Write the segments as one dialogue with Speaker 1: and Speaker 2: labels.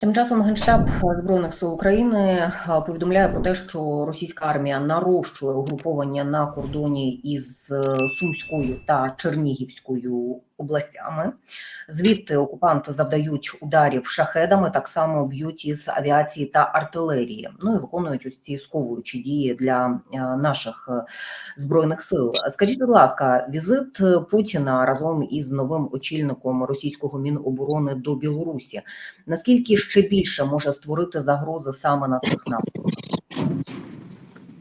Speaker 1: Тим часом Генштаб Збройних сил України е, повідомляє про те, що російська армія нарощує угруповання на кордоні із е, Сумською та Чернігівською областями. Звідти окупанти завдають ударів шахедами, так само б'ють із авіації та артилерії. Ну і виконують ось ці сковуючі дії для е, наших збройних сил. Скажіть, будь ласка, візит Путіна разом із новим очільником російського міноборони до Білорусі. Наскільки ще більше може створити загрози саме на цих напрямках?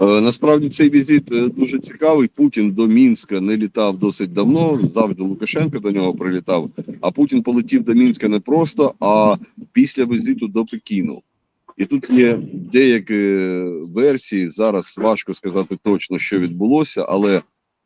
Speaker 2: Е, Насправді цей візит е, дуже цікавий. Путін до Мінська не літав досить давно. Завжди Лукашенко до нього прилітав. А Путін полетів до Мінська не просто, а після візиту до Пекіну. І тут є деякі версії. Зараз важко сказати точно, що відбулося, але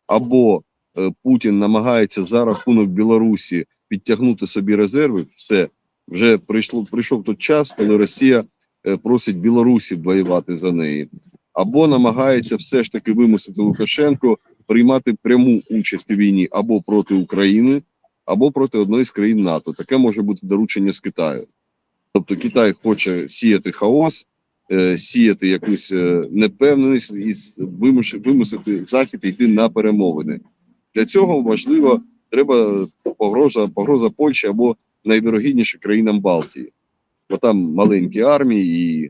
Speaker 2: або е, Путін намагається за рахунок Білорусі підтягнути собі резерви. Все вже прийшло прийшов той час, коли Росія е, просить Білорусі воювати за неї або намагається все ж таки вимусити Лукашенко приймати пряму участь у війні або проти України, або проти одної з країн НАТО. Таке може бути доручення з Китаю. Тобто Китай хоче сіяти хаос, е, сіяти якусь е, непевненість і вимусити Захід йти на перемовини. Для цього важливо треба погроза, погроза Польщі або найвірогідніше країнам Балтії, бо там маленькі армії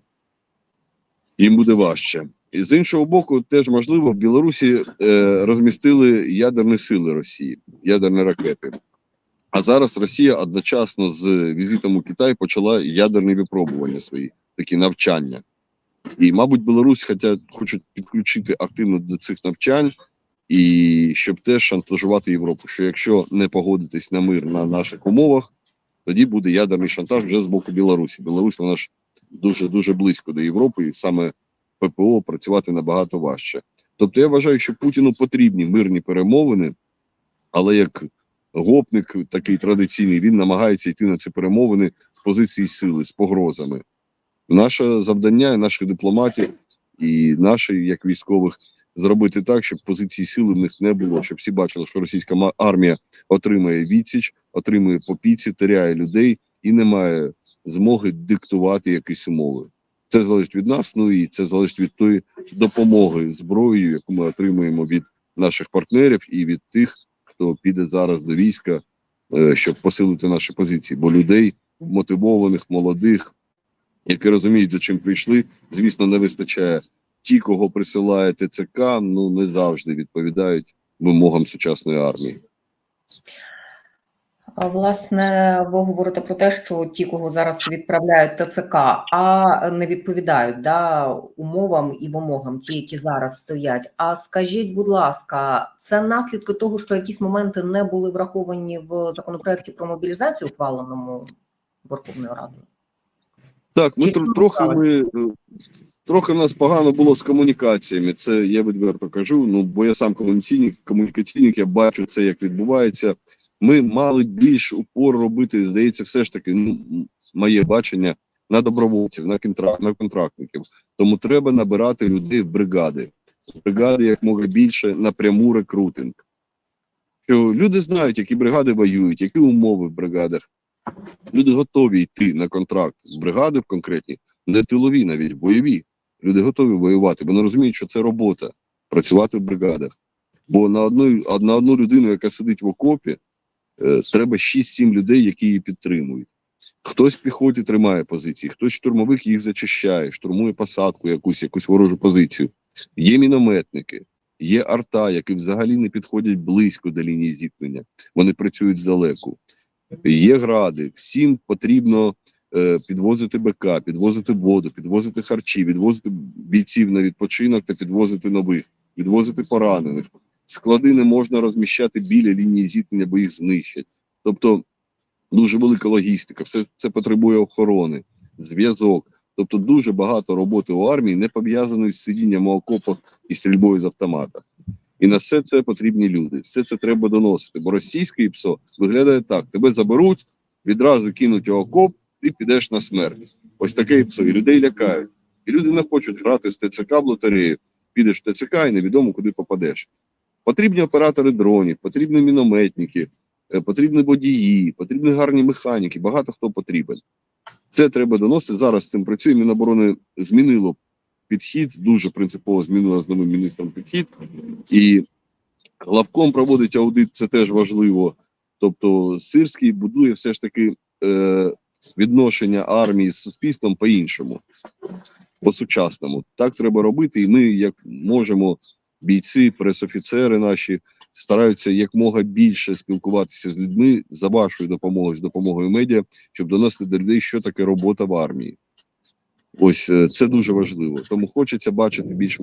Speaker 2: і їм буде важче. І з іншого боку, теж можливо, в Білорусі е, розмістили ядерні сили Росії, ядерні ракети. А зараз Росія одночасно з візитом у Китай почала ядерні випробування свої, такі навчання. І, мабуть, Білорусь хотять, хочуть підключити активно до цих навчань, і щоб теж шантажувати Європу. Що якщо не погодитись на мир на наших умовах, тоді буде ядерний шантаж вже з боку Білорусі. Білорусь вона ж дуже дуже близько до Європи, і саме ППО працювати набагато важче. Тобто, я вважаю, що Путіну потрібні мирні перемовини, але як гопник такий традиційний, він намагається йти на ці перемовини з позиції сили, з погрозами. Наше завдання, наших дипломатів і наших, як військових, зробити так, щоб позиції сили в них не було, щоб всі бачили, що російська армія отримує відсіч, отримує попіці, теряє людей і не має змоги диктувати якісь умови. Це залежить від нас, ну і це залежить від тої допомоги зброєю, яку ми отримуємо від наших партнерів і від тих, хто піде зараз до війська, е, щоб посилити наші позиції. Бо людей мотивованих, молодих, які розуміють, за чим прийшли, звісно, не вистачає. Ті, кого присилає ТЦК, ну не завжди відповідають вимогам сучасної армії.
Speaker 1: Власне, ви говорите про те, що ті, кого зараз відправляють ТЦК, а не відповідають да, умовам і вимогам, ті, які зараз стоять. А скажіть, будь ласка, це наслідки того, що якісь моменти не були враховані в законопроекті про мобілізацію, ухваленому Верховною Радою?
Speaker 2: Так, ми
Speaker 1: Чи
Speaker 2: трохи ми трохи в нас погано було з комунікаціями. Це я відверто кажу. Ну бо я сам комунікаційник, комунікаційник, я бачу це, як відбувається. Ми мали більш упор робити, здається, все ж таки, ну моє бачення на добровольців, на контракт, на контрактників. Тому треба набирати людей в бригади. Бригади як може більше напряму рекрутинг. Що люди знають, які бригади воюють, які умови в бригадах. Люди готові йти на контракт з бригади в конкретні, не тилові, навіть бойові. Люди готові воювати. Вони розуміють, що це робота працювати в бригадах. Бо на одну, на одну людину, яка сидить в окопі, е, треба 6-7 людей, які її підтримують. Хтось в піхоті тримає позиції, хтось штурмовик їх зачищає, штурмує посадку, якусь, якусь ворожу позицію. Є мінометники, є арта, які взагалі не підходять близько до лінії зіткнення. Вони працюють здалеку. Є гради, всім потрібно підвозити БК, підвозити воду, підвозити харчі, відвозити бійців на відпочинок та підвозити нових, відвозити поранених. Склади не можна розміщати біля лінії зіткнення, бо їх знищать. Тобто дуже велика логістика, все це потребує охорони, зв'язок. Тобто дуже багато роботи у армії не пов'язаної з сидінням у окопах і стрільбою з автомата. І на все це потрібні люди. Все це треба доносити. Бо російське ПСО виглядає так: тебе заберуть, відразу кинуть у окоп, ти підеш на смерть. Ось таке ПСО. І людей лякають. І люди не хочуть грати з ТЦК в лотерею. Підеш в ТЦК і невідомо куди попадеш. Потрібні оператори дронів, потрібні мінометники, е, потрібні водії, потрібні гарні механіки. Багато хто потрібен. Це треба доносити. Зараз цим працює. Міноборони змінило підхід, дуже принципово змінило з новим міністром підхід. І главком проводить аудит, це теж важливо. Тобто Сирський будує все ж таки е, відношення армії з суспільством по-іншому, по-сучасному. Так треба робити, і ми, як можемо, бійці, пресофіцери наші стараються якмога більше спілкуватися з людьми за вашою допомогою, з допомогою медіа, щоб доносити до людей, що таке робота в армії. Ось е, це дуже важливо. Тому хочеться бачити більш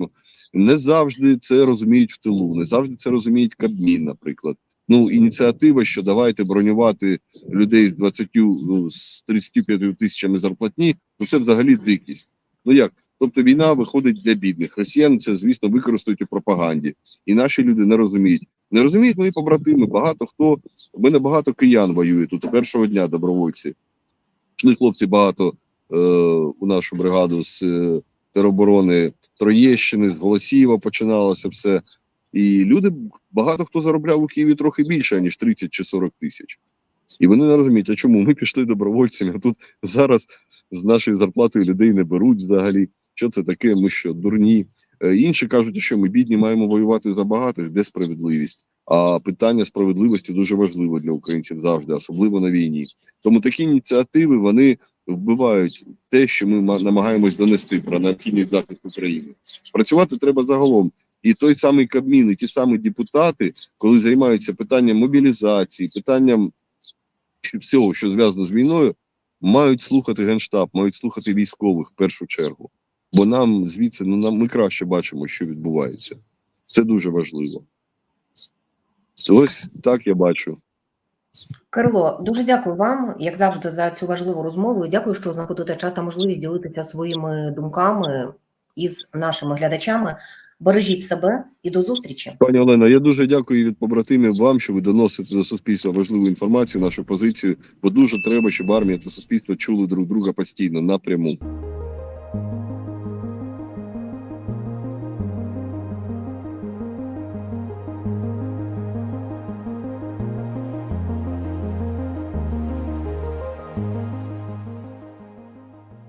Speaker 2: не завжди це розуміють в тилу, не завжди це розуміють Кабмін, наприклад. Ну, ініціатива, що давайте бронювати людей з 20, ну, з 35 тисячами зарплатні, ну це взагалі дикість. Ну як? Тобто війна виходить для бідних. Росіяни це, звісно, використають у пропаганді. І наші люди не розуміють. Не розуміють мої побратими. Багато хто у мене багато киян воює тут з першого дня добровольці. Йшли хлопці багато у нашу бригаду з е, тероборони Троєщини, з Голосіїва починалося все. І люди багато хто заробляв у Києві трохи більше, ніж 30 чи 40 тисяч. І вони не розуміють, а чому ми пішли добровольцями, а тут зараз з нашої зарплати людей не беруть взагалі. Що це таке? Ми що, дурні? Е, Інші кажуть, що ми бідні маємо воювати за багатих, де справедливість. А питання справедливості дуже важливо для українців завжди, особливо на війні. Тому такі ініціативи вони вбивають те, що ми намагаємось донести про необхідність захисту України. Працювати треба загалом. І той самий Кабмін, і ті самі депутати, коли займаються питанням мобілізації, питанням всього, що зв'язано з війною, мають слухати генштаб, мають слухати військових в першу чергу. Бо нам звідси ну нам ми краще бачимо, що відбувається. Це дуже важливо. Ось так я бачу.
Speaker 1: Кирило, дуже дякую вам, як завжди, за цю важливу розмову. І дякую, що знаходите час та можливість ділитися своїми думками із нашими глядачами. Бережіть себе і до зустрічі.
Speaker 2: Пані Олена, я дуже дякую від побратимів вам, що ви доносите до суспільства важливу інформацію, нашу позицію. Бо дуже треба, щоб армія та суспільство чули друг друга постійно напряму.